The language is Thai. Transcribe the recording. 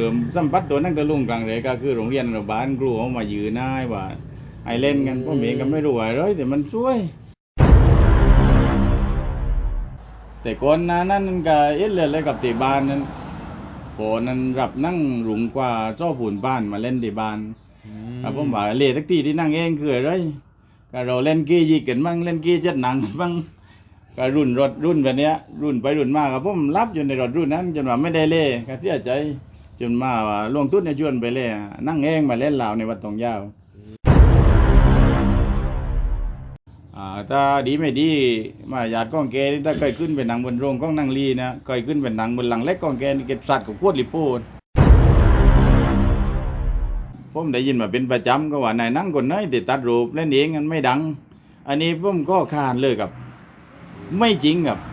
เริ่มสัมผัสตัวนั่งตะลุงกลางเลยก็คือโรงเรียนอนุบาลครูเขามายืนให้ว่าไอเล่นกันพ่อเมงก็ไม่รู้อะไรแต่มันสวย แต่ก่อนหน้านั้นก็เอ็ดเลยเลยกับตีบ้านนั้นพอนั้นรับนั่งหลุงกว่าเจ้าผุนบ้านมาเล่นตีบ้านครับผมว่าเล่ทักทีที่นั่งเองคืออะไรก็เราเล่นกี้ยิกกันบ้างเล่นกี้เจ็ดหนังกันบ้างก็รุ่นรถรุ่นแบบเนี้ยรุ่นไปรุ่นมาครับผมรับอยู่ในรถรุ่นนั้นจนว่าไม่ได้เล่ก็เสียใจ จนมาว่าลวงตุ้นเนี่ยชวนไปเล่นั่งเองมาเล่นเหล่าในวัดตองยาวอ่าถ้าดีไม่ดีมารยาทก้องแกนี่ถ้าเคยขึ้นเป็นหนังบนโรงก้องนางลีนะเคยขึ้นเป็นหนังบนหลังเล็กก้องแกนี่เก็บสัตว์กับพวดลิป้นผมได้ยินมาเป็นประจำก็ว่า นายนั่งคนไหนติดตัดรูปเล่นเองมันไม่ดัง อันนี้ผมก็คานเลยกับ ไม่จริงครับ